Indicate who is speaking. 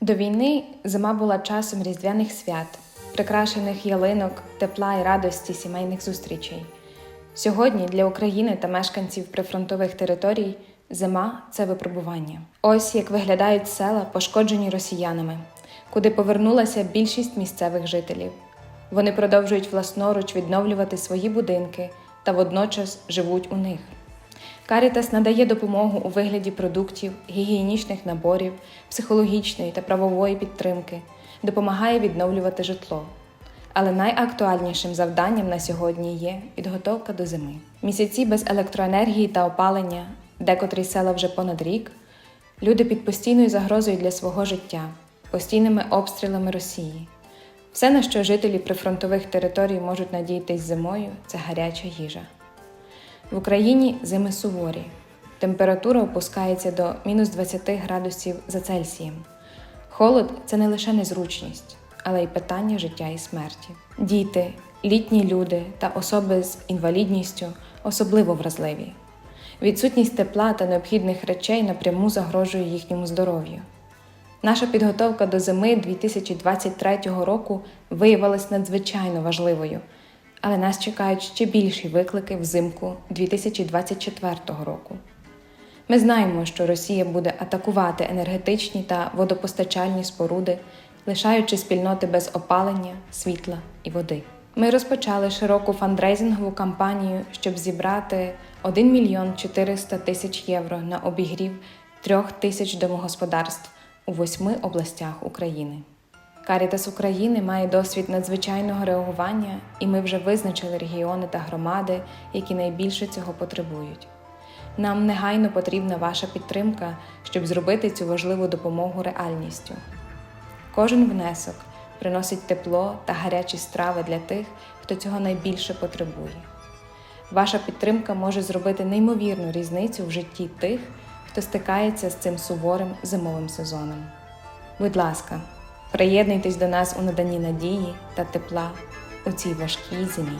Speaker 1: До війни зима була часом різдвяних свят, прикрашених ялинок, тепла і радості сімейних зустрічей. Сьогодні для України та мешканців прифронтових територій зима це випробування. Ось як виглядають села, пошкоджені росіянами, куди повернулася більшість місцевих жителів. Вони продовжують власноруч відновлювати свої будинки та водночас живуть у них. Карітас надає допомогу у вигляді продуктів, гігієнічних наборів, психологічної та правової підтримки, допомагає відновлювати житло. Але найактуальнішим завданням на сьогодні є підготовка до зими. Місяці без електроенергії та опалення, декотрі села вже понад рік, люди під постійною загрозою для свого життя, постійними обстрілами Росії. Все, на що жителі прифронтових територій можуть надіятись зимою, це гаряча їжа. В Україні зими суворі. Температура опускається до мінус 20 градусів за Цельсієм. Холод це не лише незручність, але й питання життя і смерті. Діти, літні люди та особи з інвалідністю особливо вразливі. Відсутність тепла та необхідних речей напряму загрожує їхньому здоров'ю. Наша підготовка до зими 2023 року виявилась надзвичайно важливою, але нас чекають ще більші виклики взимку 2024 року. Ми знаємо, що Росія буде атакувати енергетичні та водопостачальні споруди, лишаючи спільноти без опалення, світла і води. Ми розпочали широку фандрейзингову кампанію, щоб зібрати 1 мільйон 400 тисяч євро на обігрів трьох тисяч домогосподарств у восьми областях України. Карітас України має досвід надзвичайного реагування, і ми вже визначили регіони та громади, які найбільше цього потребують. Нам негайно потрібна ваша підтримка, щоб зробити цю важливу допомогу реальністю. Кожен внесок приносить тепло та гарячі страви для тих, хто цього найбільше потребує. Ваша підтримка може зробити неймовірну різницю в житті тих, хто стикається з цим суворим зимовим сезоном. Будь ласка, приєднуйтесь до нас у наданні надії та тепла у цій важкій зимі.